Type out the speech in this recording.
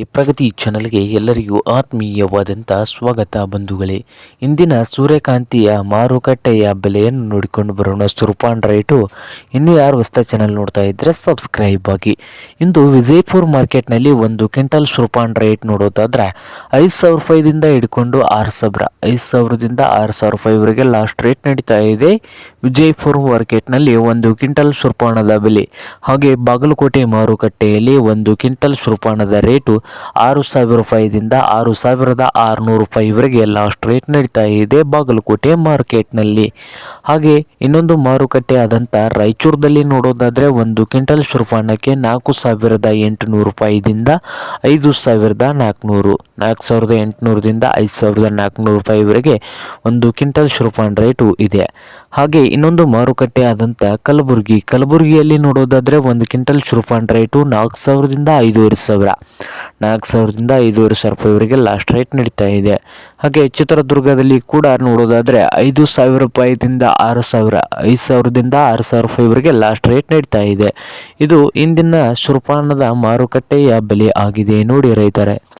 ಈ ಪ್ರಗತಿ ಚಾನಲ್ಗೆ ಎಲ್ಲರಿಗೂ ಆತ್ಮೀಯವಾದಂಥ ಸ್ವಾಗತ ಬಂಧುಗಳೇ. ಇಂದಿನ ಸೂರ್ಯಕಾಂತಿಯ ಮಾರುಕಟ್ಟೆಯ ಬೆಲೆಯನ್ನು ನೋಡಿಕೊಂಡು ಬರೋಣ. ಸುರುಪಾನ್ ರೇಟು, ಇನ್ನೂ ಯಾರು ಹೊಸ ಚಾನಲ್ ನೋಡ್ತಾ ಇದ್ದರೆ ಸಬ್ಸ್ಕ್ರೈಬ್ ಆಗಿ. ಇಂದು ವಿಜಯಪುರ ಮಾರ್ಕೆಟ್ನಲ್ಲಿ ಒಂದು ಕ್ವಿಂಟಲ್ ಸುರುಪಾನ್ ರೇಟ್ ನೋಡೋದಾದ್ರೆ ಐದು ಸಾವಿರ ರೂಪಾಯಿದಿಂದ ಹಿಡ್ಕೊಂಡು ಆರು ಸಾವಿರ. ಐದು ಸಾವಿರದಿಂದ ಆರು ಸಾವಿರ ರೂಪಾಯಿವರೆಗೆ ಲಾಸ್ಟ್ ರೇಟ್ ನಡೀತಾ ಇದೆ. ವಿಜಯಪುರ ಮಾರ್ಕೆಟ್ನಲ್ಲಿ ಒಂದು ಕ್ವಿಂಟಲ್ ಸುರ್ಪಾಣದ ಬೆಲೆ. ಹಾಗೆ ಬಾಗಲಕೋಟೆ ಮಾರುಕಟ್ಟೆಯಲ್ಲಿ ಒಂದು ಕ್ವಿಂಟಲ್ ಸುರ್ಪಾಣದ ರೇಟು ಆರು ಸಾವಿರ ರೂಪಾಯಿದಿಂದ ಆರು ಸಾವಿರದ ಆರುನೂರು ರೂಪಾಯಿವರೆಗೆ ಲಾಸ್ಟ್ ರೇಟ್ ನಡೀತಾ ಇದೆ ಬಾಗಲಕೋಟೆ ಮಾರ್ಕೆಟ್ನಲ್ಲಿ ಹಾಗೆ ಇನ್ನೊಂದು ಮಾರುಕಟ್ಟೆ ಆದಂಥ ರಾಯಚೂರದಲ್ಲಿ ನೋಡೋದಾದರೆ ಒಂದು ಕ್ವಿಂಟಲ್ ಸುರ್ಪಾಣಕ್ಕೆ ನಾಲ್ಕು ಸಾವಿರದ ಎಂಟುನೂರು ರೂಪಾಯಿದಿಂದ ಐದು ಸಾವಿರದ ನಾಲ್ಕುನೂರು, ನಾಲ್ಕು ಸಾವಿರದ ಎಂಟುನೂರದಿಂದ ಐದು ಸಾವಿರದ ನಾಲ್ಕುನೂರು ರೂಪಾಯಿವರೆಗೆ ಒಂದು ಕ್ವಿಂಟಲ್ ಸುರ್ಪಾಣ ರೇಟು ಇದೆ. ಹಾಗೆ ಇನ್ನೊಂದು ಮಾರುಕಟ್ಟೆ ಆದಂಥ ಕಲಬುರಗಿ. ಕಲಬುರಗಿಯಲ್ಲಿ ನೋಡೋದಾದರೆ ಒಂದು ಕ್ವಿಂಟಲ್ ಶುರುಪಾನ್ ರೇಟು ನಾಲ್ಕು ಸಾವಿರದಿಂದ ಐದೂವರೆ ಸಾವಿರ. ನಾಲ್ಕು ಸಾವಿರದಿಂದ ಐದೂವರೆ ಸಾವಿರ ರೂಪಾಯಿವರೆಗೆ ಲಾಸ್ಟ್ ರೇಟ್ ನಡೀತಾ ಇದೆ. ಹಾಗೆ ಚಿತ್ರದುರ್ಗದಲ್ಲಿ ಕೂಡ ನೋಡೋದಾದರೆ ಐದು ಸಾವಿರ ರೂಪಾಯಿದಿಂದ ಆರು ಸಾವಿರ, ಐದು ಸಾವಿರದಿಂದ ಆರು ಸಾವಿರ ರೂಪಾಯಿವರೆಗೆ ಲಾಸ್ಟ್ ರೇಟ್ ನಡೀತಾ ಇದೆ. ಇದು ಇಂದಿನ ಶುರುಪಾನದ ಮಾರುಕಟ್ಟೆಯ ಬೆಲೆ ಆಗಿದೆ ನೋಡಿ ರೈತರೆ.